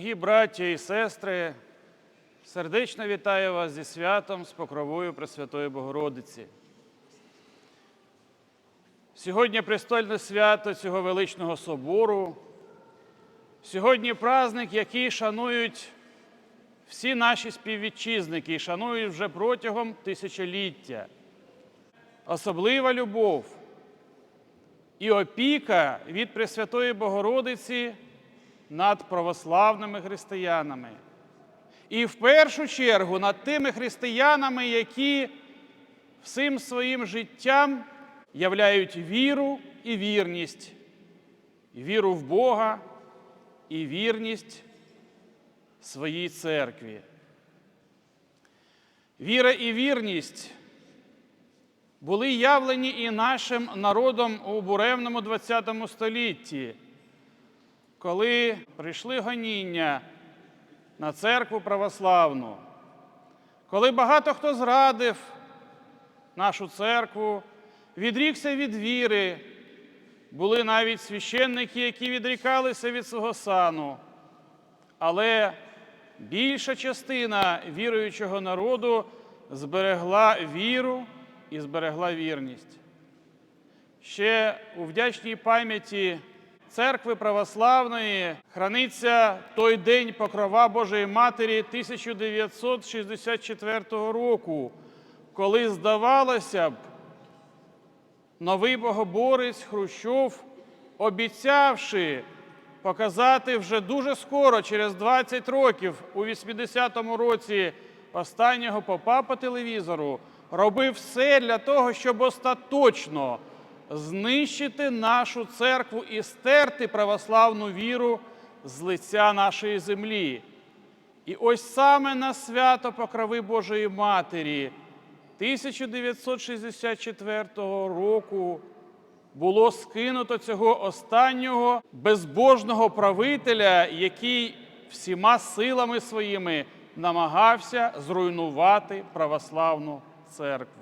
Дорогі браття і сестри, сердечно вітаю вас зі святом, з покровою Пресвятої Богородиці. Сьогодні престольне свято цього величного собору. Сьогодні праздник, який шанують всі наші співвітчизники і шанують вже протягом тисячоліття. Особлива любов і опіка від Пресвятої Богородиці над православними християнами. І в першу чергу над тими християнами, які всім своїм життям являють віру і вірність, віру в Бога і вірність своїй церкві. Віра і вірність були явлені і нашим народом у буремному ХХ столітті, коли прийшли гоніння на церкву православну, коли багато хто зрадив нашу церкву, відрікся від віри, були навіть священники, які відрікалися від свого сану. Але більша частина віруючого народу зберегла віру і зберегла вірність. Ще у вдячній пам'яті церкви православної храниться той день покрова Божої Матері 1964 року, коли здавалося б, новий богоборець Хрущов, обіцявши показати вже дуже скоро, через 20 років, у 80-му році останнього попа по телевізору, робив все для того, щоб остаточно знищити нашу церкву і стерти православну віру з лиця нашої землі. І ось саме на свято Покрови Божої Матері 1964 року було скинуто цього останнього безбожного правителя, який всіма силами своїми намагався зруйнувати православну церкву.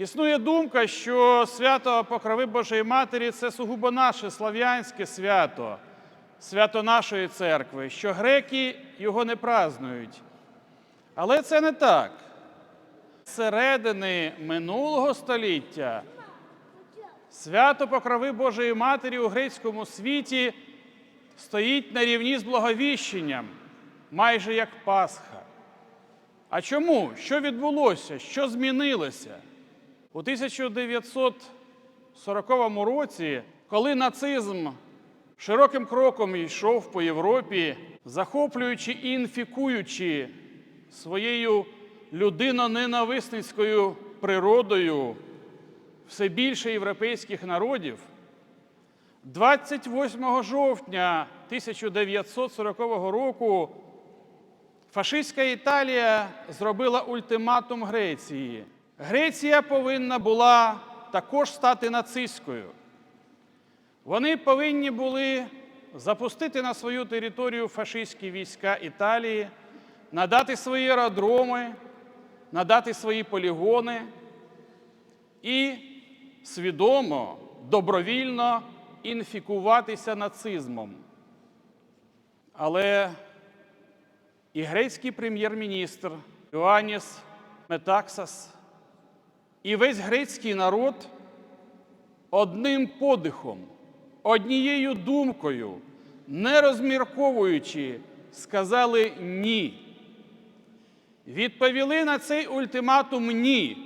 Існує думка, що свято Покрови Божої Матері це сугубо наше слав'янське свято, свято нашої церкви, що греки його не празнують. Але це не так. З середини минулого століття свято Покрови Божої Матері у грецькому світі стоїть на рівні з благовіщенням, майже як Пасха. А чому? Що відбулося? Що змінилося? У 1940 році, коли нацизм широким кроком йшов по Європі, захоплюючи і інфікуючи своєю людиноненависницькою природою все більше європейських народів, 28 жовтня 1940 року фашистська Італія зробила ультиматум Греції. Греція повинна була також стати нацистською. Вони повинні були запустити на свою територію фашистські війська Італії, надати свої аеродроми, надати свої полігони і свідомо, добровільно інфікуватися нацизмом. Але і грецький прем'єр-міністр Іоанніс Метаксас, і весь грецький народ одним подихом, однією думкою, не розмірковуючи, сказали ні. Відповіли на цей ультиматум ні.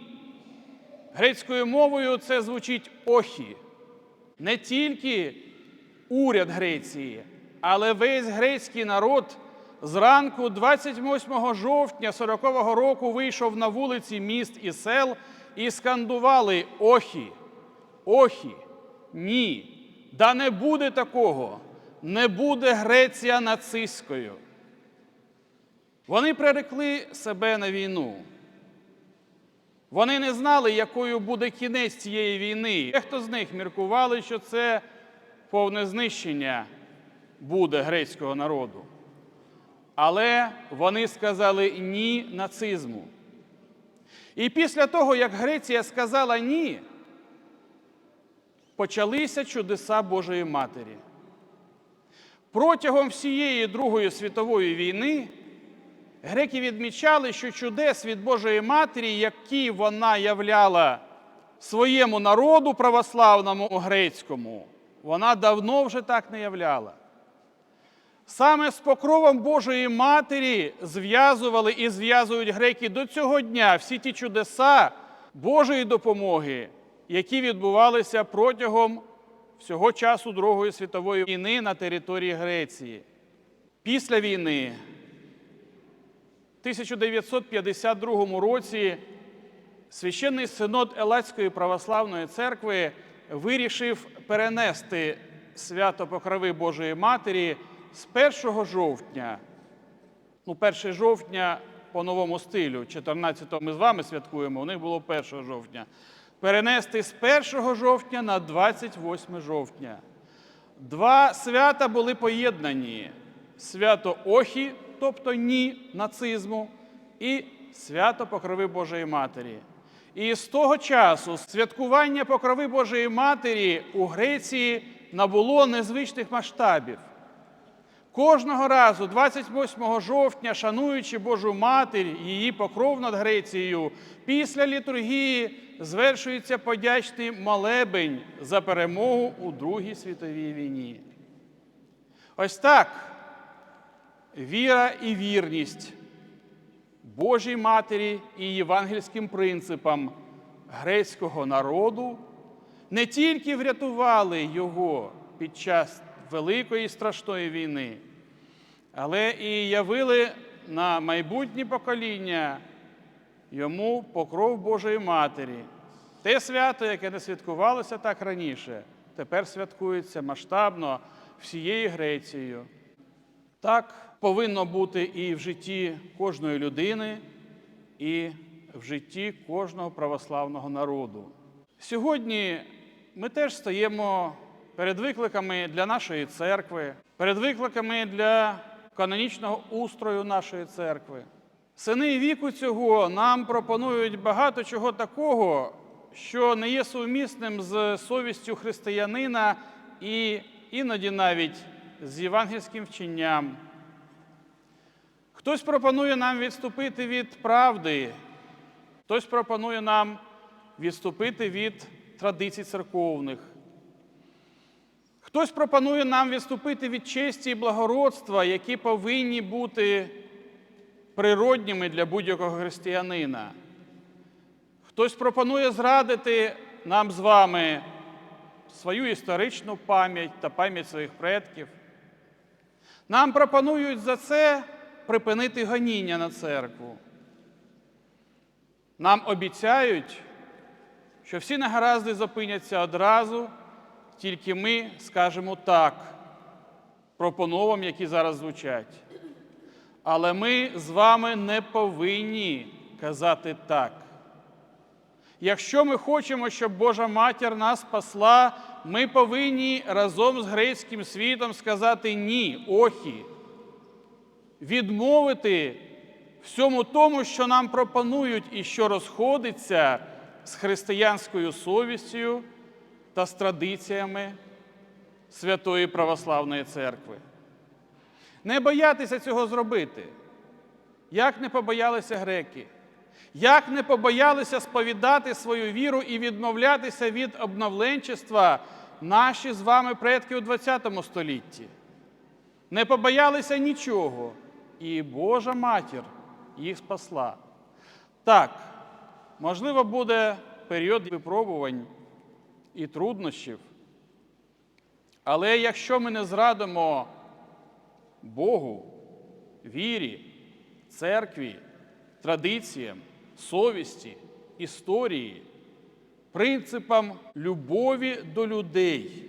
Грецькою мовою це звучить охі. Не тільки уряд Греції, але весь грецький народ зранку 28 жовтня 40-го року вийшов на вулиці міст і сел і скандували охі, охі, ні. Да не буде такого, не буде Греція нацистською. Вони прирекли себе на війну. Вони не знали, якою буде кінець цієї війни. Дехто з них міркували, що це повне знищення буде грецького народу. Але вони сказали ні нацизму. І після того, як Греція сказала ні, почалися чудеса Божої Матері. Протягом всієї Другої світової війни греки відмічали, що чудес від Божої Матері, які вона являла своєму народу православному грецькому, вона давно вже так не являла. Саме з покровом Божої Матері зв'язували і зв'язують греки до цього дня всі ті чудеса Божої допомоги, які відбувалися протягом всього часу Другої світової війни на території Греції. Після війни, в 1952 році, Священний синод Елацької православної церкви вирішив перенести свято Покрови Божої Матері з 1 жовтня, ну, 1 жовтня по новому стилю, 14-го ми з вами святкуємо, у них було 1 жовтня. Перенести з 1 жовтня на 28 жовтня. Два свята були поєднані: свято Охі, тобто ні нацизму, і свято Покрови Божої Матері. І з того часу святкування Покрови Божої Матері у Греції набуло незвичних масштабів. Кожного разу, 28 жовтня, шануючи Божу Матір, її покров над Грецією, після літургії звершується подячний молебень за перемогу у Другій світовій війні. Ось так віра і вірність Божій Матері і євангельським принципам грецького народу не тільки врятували його під час Великої страшної війни, але і явили на майбутнє покоління йому покров Божої Матері. Те свято, яке не святкувалося так раніше, тепер святкується масштабно всією Грецією. Так повинно бути і в житті кожної людини, і в житті кожного православного народу. Сьогодні ми теж стаємо перед викликами для нашої церкви, перед викликами для канонічного устрою нашої церкви. Сини віку цього нам пропонують багато чого такого, що не є сумісним з совістю християнина і іноді навіть з євангельським вченням. Хтось пропонує нам відступити від правди, хтось пропонує нам відступити від традицій церковних. Хтось пропонує нам відступити від честі і благородства, які повинні бути природніми для будь-якого християнина. Хтось пропонує зрадити нам з вами свою історичну пам'ять та пам'ять своїх предків. Нам пропонують за це припинити гоніння на церкву. Нам обіцяють, що всі негаразди зупиняться одразу, тільки ми скажемо так пропоновам, які зараз звучать. Але ми з вами не повинні казати так. Якщо ми хочемо, щоб Божа матір нас спасла, ми повинні разом з грецьким світом сказати ні, охі, відмовити всьому тому, що нам пропонують і що розходиться з християнською совістю та з традиціями Святої Православної Церкви. Не боятися цього зробити, як не побоялися греки, як не побоялися сповідати свою віру і відмовлятися від обновленчества наші з вами предки у ХХ столітті. Не побоялися нічого, і Божа матір їх спасла. Так, можливо, буде період випробувань і труднощів. Але якщо ми не зрадимо Богу, вірі, церкві, традиціям, совісті, історії, принципам любові до людей,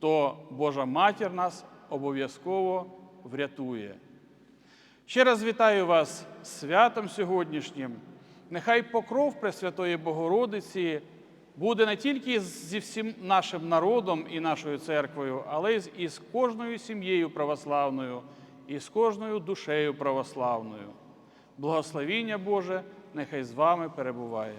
то Божа матір нас обов'язково врятує. Ще раз вітаю вас святом сьогоднішнім. Нехай покров Пресвятої Богородиці буде не тільки зі всім нашим народом і нашою церквою, але й і з кожною сім'єю православною, і з кожною душею православною. Благословіння Боже нехай з вами перебуває.